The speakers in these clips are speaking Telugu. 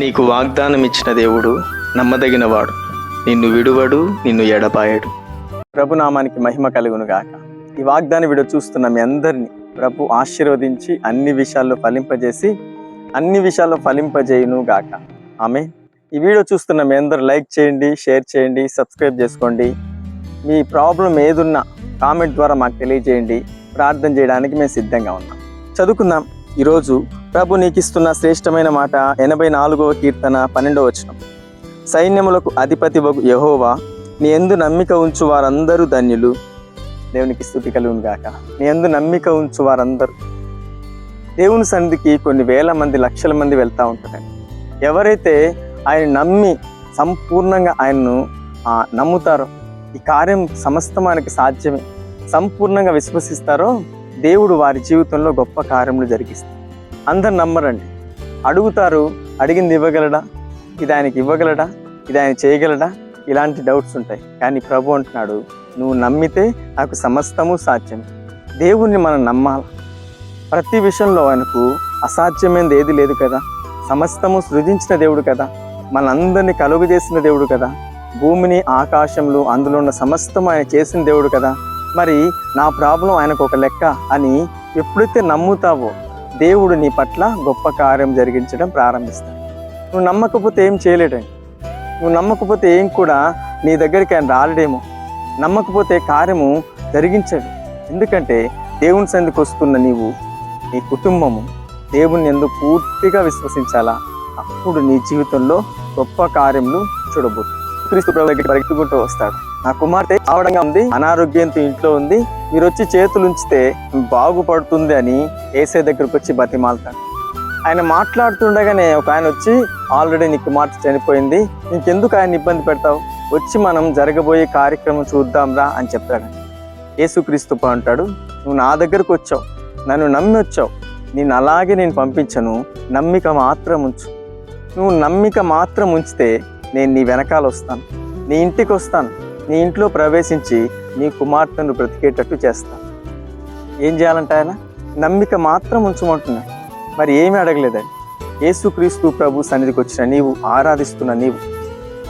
నీకు వాగ్దానం ఇచ్చిన దేవుడు నమ్మదగినవాడు. నిన్ను విడువడు నిన్ను ఎడపాయడు ప్రభునామానికి మహిమ కలుగును గాక. ఈ వాగ్దాన వీడియో చూస్తున్న మీ అందరినీ ప్రభు ఆశీర్వదించి అన్ని విషయాల్లో ఫలింపజేసి అన్ని విషయాల్లో ఫలింపజేయును గాక. ఆమె ఈ వీడియో చూస్తున్న మీ అందరు లైక్ చేయండి షేర్ చేయండి సబ్స్క్రైబ్ చేసుకోండి. మీ ప్రాబ్లం ఏదున్నా కామెంట్ ద్వారా మాకు తెలియజేయండి. ప్రార్థన చేయడానికి మేము సిద్ధంగా ఉన్నాం. చదువుకుందాం. ఈరోజు ప్రభు నీకిస్తున్న శ్రేష్టమైన మాట ఎనభై నాలుగవ కీర్తన పన్నెండవ వచనం. సైన్యములకు అధిపతి వగు యహోవా నీ ఎందు నమ్మిక ఉంచు వారందరూ ధన్యులు. దేవునికి స్థుతి కలుగును గాక. నీ ఎందు నమ్మిక ఉంచు వారందరూ. దేవుని సన్నిధికి కొన్ని వేల మంది లక్షల మంది వెళ్తూ ఉంటారండి ఎవరైతే ఆయన నమ్మి సంపూర్ణంగా ఆయన్ను నమ్ముతారో ఈ కార్యం సమస్తమానికి సాధ్యమే. సంపూర్ణంగా విశ్వసిస్తారో దేవుడు వారి జీవితంలో గొప్ప కార్యములు జరిగిస్తారు. అందరు నమ్మరండి. అడుగుతారు అడిగింది ఇవ్వగలడా? ఇది ఆయనకి ఇవ్వగలడా? ఇది ఆయన చేయగలడా? ఇలాంటి డౌట్స్ ఉంటాయి. కానీ ప్రభు అంటున్నాడు నువ్వు నమ్మితే నాకు సమస్తము సాధ్యం దేవుణ్ణి మనం నమ్మాలి? ప్రతి విషయంలో ఆయనకు అసాధ్యమైనది ఏది లేదు కదా? సమస్తము సృజించిన దేవుడు కదా? మనందరినీ కలుగు చేసిన దేవుడు కదా? భూమిని ఆకాశంలో అందులో ఉన్న సమస్తం ఆయన చేసిన దేవుడు కదా? మరి నా ప్రాబ్లం ఆయనకు ఒక లెక్క అని ఎప్పుడైతే నమ్ముతావో దేవుడు నీ పట్ల గొప్ప కార్యం జరిగించడం ప్రారంభిస్తాడు. నువ్వు నమ్మకపోతే ఏం చేయలేడండి. నువ్వు నమ్మకపోతే ఏం కూడా నీ దగ్గరికి ఆయన రాలేడేమో. నమ్మకపోతే కార్యము జరిగించడు. ఎందుకంటే దేవుని సందికి వస్తున్న నీవు నీ కుటుంబము దేవుని ఎందుకు పూర్తిగా విశ్వసించాలా? అప్పుడు నీ జీవితంలో గొప్ప కార్యములు చూడబోతుంది క్రీస్తు ప్రభు దగ్గరికి పరిగెత్తుకుంటూ వస్తాడు. నా కుమార్తె ఆవడంగా ఉంది అనారోగ్యంతో ఇంట్లో ఉంది. మీరు వచ్చి చేతులు ఉంచితే బాగుపడుతుంది అని ఏసే దగ్గరకు వచ్చి బతిమాలుతాడు. ఆయన మాట్లాడుతుండగానే ఒక ఆయన వచ్చి ఆల్రెడీ నీ కుమార్తె చనిపోయింది నీకెందుకు ఆయన ఇబ్బంది పెడతావు? వచ్చి మనం జరగబోయే కార్యక్రమం చూద్దాంరా అని చెప్తాడు యేసుక్రీస్తు అంటాడు నువ్వు నా దగ్గరకు వచ్చావు నన్ను నమ్మి వచ్చావు. నేను అలాగే నేను పంపించను నమ్మిక మాత్రం ఉంచు. నువ్వు నమ్మిక మాత్రం ఉంచితే నేను నీ వెనకాల వస్తాను. నీ ఇంటికి వస్తాను. నీ ఇంట్లో ప్రవేశించి నీ కుమార్తెను బ్రతికేటట్టు చేస్తాను. ఏం చేయాలంటే ఆయన? నమ్మిక మాత్రం ఉంచమంటున్నా. మరి ఏమీ అడగలేదండి. యేసుక్రీస్తు ప్రభు సన్నిధికి వచ్చిన నీవు ఆరాధిస్తున్న నీవు.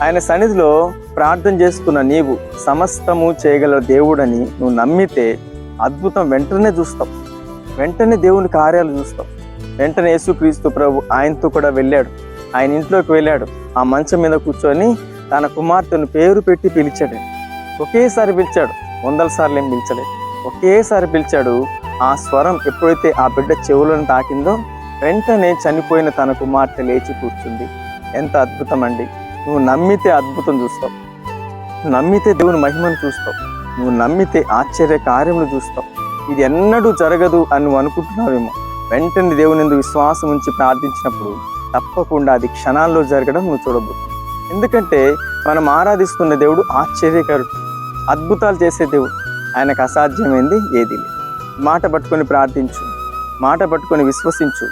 ఆయన సన్నిధిలో ప్రార్థన చేస్తున్న నీవు సమస్తము చేయగల దేవుడని నువ్వు నమ్మితే అద్భుతం వెంటనే చూస్తావు. వెంటనే దేవుని కార్యాలు చూస్తావు. వెంటనే యేసుక్రీస్తు ప్రభు ఆయనతో కూడా వెళ్ళాడు. ఆయన ఇంట్లోకి వెళ్ళాడు. ఆ మంచం మీద కూర్చొని తన కుమార్తెను పేరు పెట్టి పిలిచాడు. ఒకేసారి పిలిచాడు వందల సార్లు ఏం పిలిచలేదు ఒకేసారి పిలిచాడు ఆ స్వరం ఎప్పుడైతే ఆ బిడ్డ చెవులను తాకిందో వెంటనే చనిపోయిన తన కుమార్తె లేచి కూర్చుంది. ఎంత అద్భుతం అండి నువ్వు నమ్మితే అద్భుతం చూస్తావు. నమ్మితే దేవుని మహిమను చూస్తావు. నువ్వు నమ్మితే ఆశ్చర్య కార్యములు చూస్తావు. ఇది ఎన్నడూ జరగదు అని నువ్వు అనుకుంటున్నావేమో. వెంటనే దేవుని ఎందుకు విశ్వాసం ఉంచి ప్రార్థించినప్పుడు తప్పకుండా అది క్షణాల్లో జరగడం నువ్వు చూడబోతున్నావు ఎందుకంటే మనం ఆరాధిస్తున్న దేవుడు ఆశ్చర్యకరుడు అద్భుతాలు చేసే దేవుడు. ఆయనకు అసాధ్యమైంది ఏది లేదు. మాట పట్టుకొని ప్రార్థించు మాట పట్టుకొని విశ్వసించు.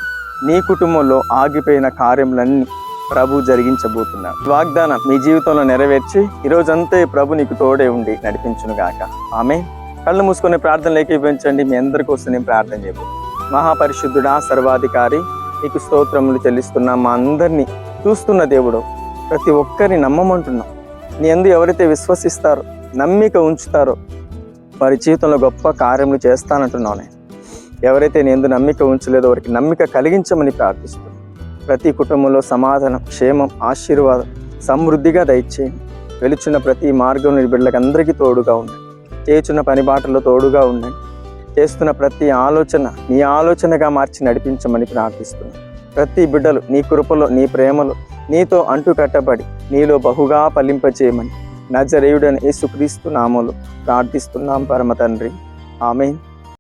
నీ కుటుంబంలో ఆగిపోయిన కార్యములన్నీ ప్రభు జరిగించబోతున్నాడు వాగ్దానం మీ జీవితంలో నెరవేర్చి ఈ రోజంతా ప్రభు నీకు తోడే ఉండి నడిపించును గాక. ఆమె కళ్ళు మూసుకొని ప్రార్థనలు ఏకీపించండి మీ అందరి కోసం నేను ప్రార్థన చేయబోతున్నాను. మహాపరిశుద్ధుడా సర్వాధికారి నీకు స్తోత్రములు చెల్లిస్తున్నా మా అందరినీ చూస్తున్న దేవుడు ప్రతి ఒక్కరిని నమ్మమంటున్నాం. నీ ఎందు ఎవరైతే విశ్వసిస్తారో నమ్మిక ఉంచుతారో వారి జీవితంలో గొప్ప కార్యములు చేస్తానంటున్నావు నేను. ఎవరైతే నీ ఎందు నమ్మిక ఉంచలేదో వారికి నమ్మిక కలిగించమని ప్రార్థిస్తున్నాను ప్రతి కుటుంబంలో సమాధానం క్షేమం ఆశీర్వాదం సమృద్ధిగా దయచేయండి. వెలుచున్న ప్రతి మార్గంలో బిడ్డలకు అందరికీ తోడుగా ఉండండి. చేయుచున్న పని బాటల్లో తోడుగా ఉండండి. చేస్తున్న ప్రతి ఆలోచన నీ ఆలోచనగా మార్చి నడిపించమని ప్రార్థిస్తున్నాను ప్రతి బిడ్డలు నీ కృపలో నీ ప్రేమలో నీతో అంటు కట్టబడి నీలో బహుగా ఫలింపచేయమని నజరేయుడని యేసుక్రీస్తు నామలు ప్రార్థిస్తున్నాం పరమ తండ్రి. ఆమెన్.